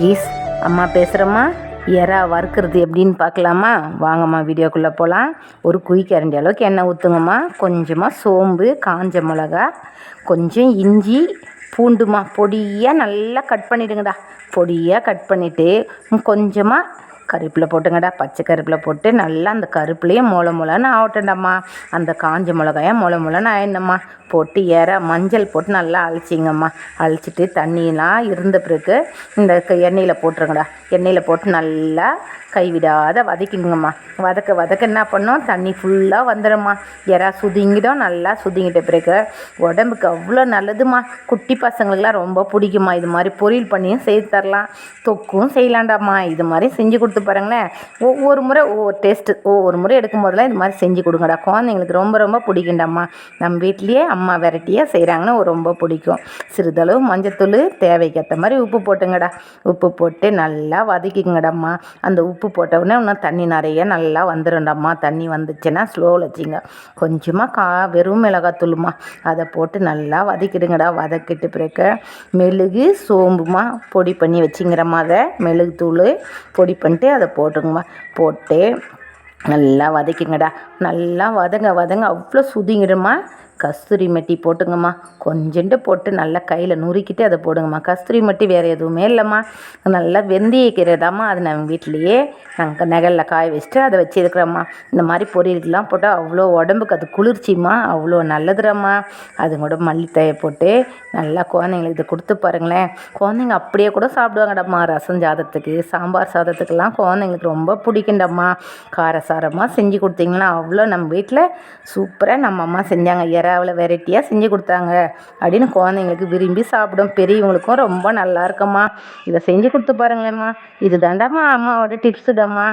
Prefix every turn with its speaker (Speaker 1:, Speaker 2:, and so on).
Speaker 1: Is அம்மா பேசுகிறம்மா எறா வறுக்கிறது எப்படின்னு பார்க்கலாமா? வாங்கம்மா வீடியோக்குள்ளே போகலாம் ஒரு குழிக்கரண்டி அளவுக்கு எண்ணெய் ஊற்றுங்கம்மா கொஞ்சமாக சோம்பு காஞ்ச மிளகா கொஞ்சம் இஞ்சி பூண்டுமா பொடியாக நல்லா கட் பண்ணிவிடுங்கடா பொடியாக கட் பண்ணிவிட்டு கொஞ்சமாக கருப்பில் போட்டுங்கடா பச்சை கருப்பில் போட்டு நல்லா அந்த கருப்புலேயே மொள மொளன்னு ஆகட்டும்டாம்மா அந்த காஞ்ச மிளகாயை மொள மொளன்னு ஆயிடணும்மா. போட்டு ஏற மஞ்சள் போட்டு நல்லா அழிச்சிங்கம்மா. அழிச்சிட்டு தண்ணியெலாம் இருந்த பிறகு இந்த க- எண்ணெயில் போட்டுருங்கடா. எண்ணெயில் போட்டு நல்லா கைவிடாத வதக்கிங்கம்மா வதக்க வதக்க என்ன பண்ணோம்? தண்ணி ஃபுல்லாக வந்துடும்மா. எறா சுதிங்கிடும் நல்லா சுதிங்கிட்ட பிறகு உடம்புக்கு அவ்வளோ நல்லதுமா குட்டி பசங்களுக்குலாம் ரொம்ப பிடிக்குமா இது மாதிரி பொரியல் பண்ணியும் செய்து தரலாம். தொக்கும் செய்யலாண்டாம்மா இது மாதிரி செஞ்சு கொடுத்து பாருங்களேன். ஒவ்வொரு முறை ஒவ்வொரு டேஸ்ட்டு ஒவ்வொரு முறை எடுக்கும் போதெல்லாம் இது மாதிரி செஞ்சு கொடுங்கடா. குழந்தைங்களுக்கு ரொம்ப ரொம்ப பிடிக்கும்டாம்மா. நம்ம வீட்லேயே அம்மா வெரைட்டியாக செய்கிறாங்கன்னு ரொம்ப பிடிக்கும். சிறிதளவு மஞ்சத்தூள் தேவைக்கேற்ற மாதிரி உப்பு போட்டுங்கடா. உப்பு போட்டு நல்லா வதக்கிங்கடம்மா அந்த உப்பு போட்ட உடனே இன்னும் தண்ணி நிறைய நல்லா வந்துடும்டாம்மா தண்ணி வந்துச்சுன்னா ஸ்லோவில் வச்சிங்க. கொஞ்சமாக கா வெறும் மிளகாத்தூளுமா. அதை போட்டு நல்லா வதக்கிடுங்கடா. வதக்கிட்டு பிறகு மெழுகு சோம்புமா பொடி பண்ணி வச்சுங்கிறம்மா அதை. மெழுகு தூள் பொடி பண்ணிட்டு அதை போட்டுங்கம்மா. போட்டு நல்லா வதக்கிங்கடா. நல்லா வதங்க வதங்க. அவ்வளோ சுதிங்கிடுமா கஸ்தூரி மெட்டி போட்டுங்கம்மா. கொஞ்சண்டு போட்டு நல்லா கையில் நுறுக்கிட்டு அதை போடுங்கம்மா. கஸ்தூரி மெட்டி வேறு எதுவுமே இல்லைம்மா. நல்லா வெந்தயக்கீரைதாம்மா அது நம்ம வீட்டிலையே நாங்கள் நெகலில் காய வச்சுட்டு அதை வச்சுருக்குறோம்மா இந்த மாதிரி பொரியலுக்கெலாம் போட்டால் அவ்வளோ உடம்புக்கு அது குளிர்ச்சிம்மா. அவ்வளோ நல்லதுடாம்மா அது கூட மல்லித்தழையை போட்டு நல்லா குழந்தைங்களுக்கு இதை கொடுத்து பாருங்களேன். குழந்தைங்க அப்படியே கூட சாப்பிடுவாங்கடம்மா. ரசம் சாதத்துக்கு சாம்பார் சாதத்துக்கெல்லாம் குழந்தைங்களுக்கு ரொம்ப பிடிக்குண்டம்மா காரசாரமாக செஞ்சு கொடுத்தீங்கன்னா அவ்வளோ நம்ம வீட்டில் சூப்பராக நம்ம அம்மா செஞ்சாங்க. இறாவில் வெரைட்டியாக செஞ்சு கொடுத்தாங்க. அப்படின்னு குழந்தைங்களுக்கு விரும்பி சாப்பிடும் பெரியவங்களுக்கும் ரொம்ப நல்லா இருக்கும்மா. இதை செஞ்சு கொடுத்து பாருங்களேம்மா. இது தாண்டாம்மா அம்மாவோட டிப்ஸுடாம்மா